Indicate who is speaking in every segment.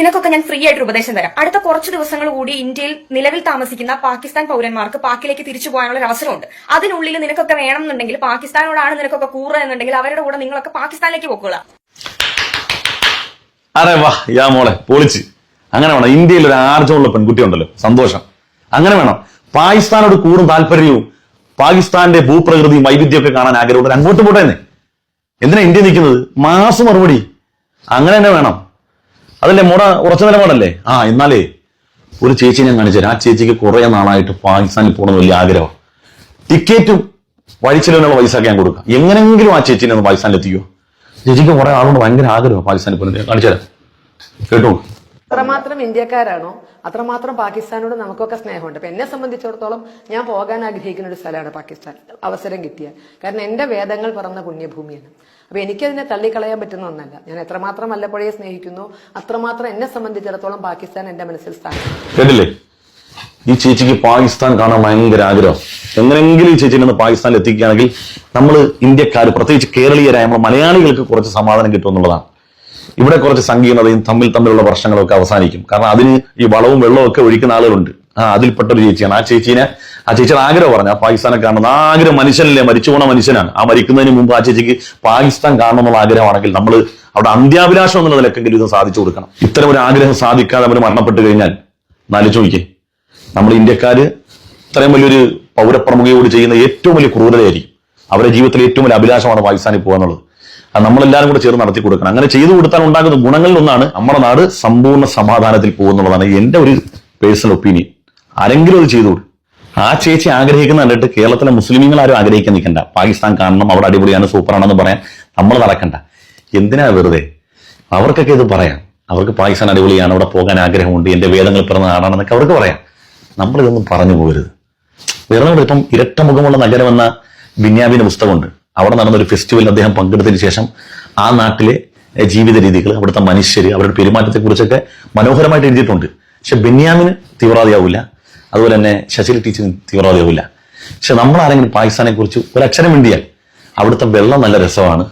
Speaker 1: നിനക്കൊക്കെ ഞാൻ ഫ്രീ ആയിട്ട് ഉപദേശം തരാം. അടുത്ത കുറച്ച് ദിവസങ്ങൾ കൂടി ഇന്ത്യയിൽ നിലവിൽ താമസിക്കുന്ന പാകിസ്ഥാൻ പൗരന്മാർക്ക് പാക്കിലേക്ക് തിരിച്ചു പോകാനുള്ള ഒരു അവസരമുണ്ട്. അതിനുള്ളിൽ നിനക്കൊക്കെ വേണം എന്നുണ്ടെങ്കിൽ പാകിസ്ഥാനോടാണ് നിനക്കൊക്കെ കൂറ എന്നുണ്ടെങ്കിൽ അവരുടെ കൂടെ നിങ്ങളൊക്കെ പാകിസ്ഥാനിലേക്ക് പോക്കുക
Speaker 2: അറേ വാ യാ മോളെ പൊളിച്ച്. അങ്ങനെ വേണം. ഇന്ത്യയിൽ ഒരു ആർജമുള്ള പെൺകുട്ടി ഉണ്ടല്ലോ. സന്തോഷം. അങ്ങനെ വേണം. പാകിസ്ഥാനോട് കൂടും താല്പര്യവും പാകിസ്ഥാന്റെ ഭൂപ്രകൃതിയും വൈവിധ്യമൊക്കെ കാണാൻ ആഗ്രഹമുണ്ട്. അങ്ങോട്ട് പോട്ടെ എന്തിനാ ഇന്ത്യ നിൽക്കുന്നത്? മാസം മറുപടി. അങ്ങനെ തന്നെ വേണം. അതല്ലേ മോട ഉറച്ച നിലപാടല്ലേ? ആ എന്നാലേ ഒരു ചേച്ചി ഞാൻ കാണിച്ചു ആ ചേച്ചിക്ക് കുറെ നാളായിട്ട് പാകിസ്ഥാനിൽ പോകണം വലിയ ആഗ്രഹം. ടിക്കറ്റും വഴിച്ചിലവിനുള്ള പൈസ ഒക്കെ ഞാൻ കൊടുക്കാം. എങ്ങനെങ്കിലും ആ ചേച്ചിനെ ഒന്ന് പാകിസ്ഥാനിൽ എത്തിക്കോ ചേച്ചിക്ക് കുറെ ആളുകൊണ്ട് ഭയങ്കര ആഗ്രഹം പാകിസ്ഥാനിൽ പോകുന്നത് കാണിച്ചു തരാം കേട്ടോ
Speaker 3: അത്രമാത്രം ഇന്ത്യക്കാരാണോ? അത്രമാത്രം പാകിസ്ഥാനോട് നമുക്കൊക്കെ സ്നേഹമുണ്ട്. അപ്പൊ എന്നെ സംബന്ധിച്ചിടത്തോളം ഞാൻ പോകാൻ ആഗ്രഹിക്കുന്ന ഒരു സ്ഥലമാണ് പാകിസ്ഥാൻ. അവസരം കിട്ടിയാൽ കാരണം എന്റെ വേദങ്ങൾ പറഞ്ഞ പുണ്യഭൂമിയാണ്. അപ്പൊ എനിക്കതിനെ തള്ളിക്കളയാൻ പറ്റുന്ന ഒന്നല്ല. ഞാൻ എത്രമാത്രം വല്ലപ്പോഴേ സ്നേഹിക്കുന്നു അത്രമാത്രം എന്നെ സംബന്ധിച്ചിടത്തോളം പാകിസ്ഥാൻ എന്റെ മനസ്സിൽ സ്ഥാനം
Speaker 2: ഈ ചേച്ചിക്ക് പാകിസ്ഥാൻ കാണാൻ ഭയങ്കര ആഗ്രഹം. എങ്ങനെങ്കിലും ഈ ചേച്ചിനെ പാകിസ്ഥാനിൽ എത്തിക്കുകയാണെങ്കിൽ നമ്മൾ ഇന്ത്യക്കാർ പ്രത്യേകിച്ച് കേരളീയരായ നമ്മൾ മലയാളികൾക്ക് കുറച്ച് സമാധാനം കിട്ടും എന്നുള്ളതാണ്. ഇവിടെ കുറച്ച് സങ്കീർണതയും തമ്മിൽ തമ്മിലുള്ള പ്രശ്നങ്ങളൊക്കെ അവസാനിക്കും. കാരണം അതിന് ഈ വളവും വെള്ളവും ഒക്കെ ഒഴിക്കുന്ന ആളുകളുണ്ട്. ആ അതിൽപ്പെട്ട ഒരു ചേച്ചിയാണ്. ആ ചേച്ചീനെ ആ ചേച്ചിയുടെ ആഗ്രഹം പറഞ്ഞു ആ പാകിസ്ഥാനെ കാണണം ആഗ്രഹം മനുഷ്യനല്ലേ മരിച്ചു പോണ മനുഷ്യനാണ്. ആ മരിക്കുന്നതിന് മുമ്പ് ആ ചേച്ചിക്ക് പാകിസ്ഥാൻ കാണണം എന്നുള്ള ആഗ്രഹമാണെങ്കിൽ നമ്മൾ അവിടെ അന്ത്യാഭിലാഷം എന്നുള്ള നിലക്കെങ്കിലും ഇത് സാധിച്ചു കൊടുക്കണം. ഇത്തരം ഒരു ആഗ്രഹം സാധിക്കാതെ അവർ മരണപ്പെട്ടു കഴിഞ്ഞാൽ നാലിച്ചു നോക്കിയേ. നമ്മൾ ഇന്ത്യക്കാര് ഇത്രയും വലിയൊരു പൗരപ്രമുഖയോട് ചെയ്യുന്ന ഏറ്റവും വലിയ ക്രൂരതയായിരിക്കും. അവരുടെ ജീവിതത്തിലെ ഏറ്റവും വലിയ അഭിലാഷമാണ് പാകിസ്ഥാനിൽ പോകുക അത് നമ്മളെല്ലാവരും കൂടെ ചേർന്ന് നടത്തി കൊടുക്കണം. അങ്ങനെ ചെയ്തു കൊടുത്താൽ ഉണ്ടാകുന്ന ഗുണങ്ങളിൽ ഒന്നാണ് നമ്മുടെ നാട് സമ്പൂർണ സമാധാനത്തിൽ പോകുന്നുള്ളതാണ്. എന്റെ ഒരു പേഴ്സണൽ ഒപ്പീനിയൻ. ആരെങ്കിലും അത് ചെയ്തു ആ ചേച്ചി ആഗ്രഹിക്കുന്ന കണ്ടിട്ട് കേരളത്തിലെ മുസ്ലിമീങ്ങൾ ആരും ആഗ്രഹിക്കാൻ നിൽക്കണ്ട. പാകിസ്ഥാൻ കാണണം അവിടെ അടിപൊളിയാണ് സൂപ്പറാണെന്ന് പറയാൻ നമ്മൾ നടക്കണ്ട. എന്തിനാ വെറുതെ? അവർക്കൊക്കെ ഇത് പറയാം. അവർക്ക് പാകിസ്ഥാൻ അടിപൊളിയാണ് അവിടെ പോകാൻ ആഗ്രഹമുണ്ട് എന്റെ വേദങ്ങൾ പിറന്ന നാടാണെന്നൊക്കെ അവർക്ക് പറയാം. നമ്മളിതൊന്നും പറഞ്ഞു പോകരുത്. വേറെ ഇപ്പം ഇരട്ടമുഖമുള്ള നഗരം എന്ന ബിന്യാബിന്റെ പുസ്തകമുണ്ട്. അവിടെ നടന്ന ഒരു ഫെസ്റ്റിവലിൽ അദ്ദേഹം പങ്കെടുത്തതിന് ശേഷം ആ നാട്ടിലെ ജീവിത രീതികൾ അവിടുത്തെ മനുഷ്യർ അവരുടെ പെരുമാറ്റത്തെക്കുറിച്ചൊക്കെ മനോഹരമായിട്ട് എഴുതിയിട്ടുണ്ട്. പക്ഷെ ബെന്യാമിന് തീവ്രവാദിയാവില്ല. അതുപോലെ തന്നെ ശശിരി ടീച്ചറിന് തീവ്രവാദിയാവില്ല. പക്ഷെ നമ്മൾ ആരെങ്കിലും പാകിസ്ഥാനെ കുറിച്ച് ഒരു അക്ഷരം മിണ്ടിയാൽ അവിടുത്തെ വെള്ളം നല്ല രസമാണ്.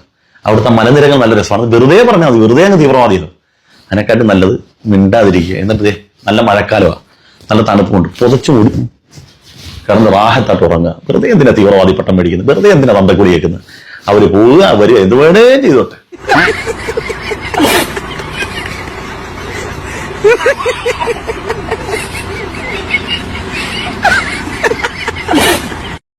Speaker 2: അവിടുത്തെ മലനിരകൾ നല്ല രസമാണ്. വെറുതെ പറഞ്ഞാൽ മതി. വെറുതെ അങ്ങ് തീവ്രവാദിയാണ് അതിനെക്കാട്ടും നല്ലത് മിണ്ടാതിരിക്കുക. എന്നിട്ട് നല്ല മഴക്കാലമാണ് നല്ല തണുപ്പുണ്ട് പുതച്ചു മൂടി കിടന്ന് റാഹത്തായിട്ട് ഉറങ്ങുക വെറുതെ എന്തിനാ തീവ്രവാദി പട്ടം മേടിക്കുന്നത്? വെറുതെ എന്തിനാ തന്തക്കൂടി കേൾക്കുന്നത് അവർ പോവുക അവർ എന്ത് വേണേ ചെയ്തോട്ടെ.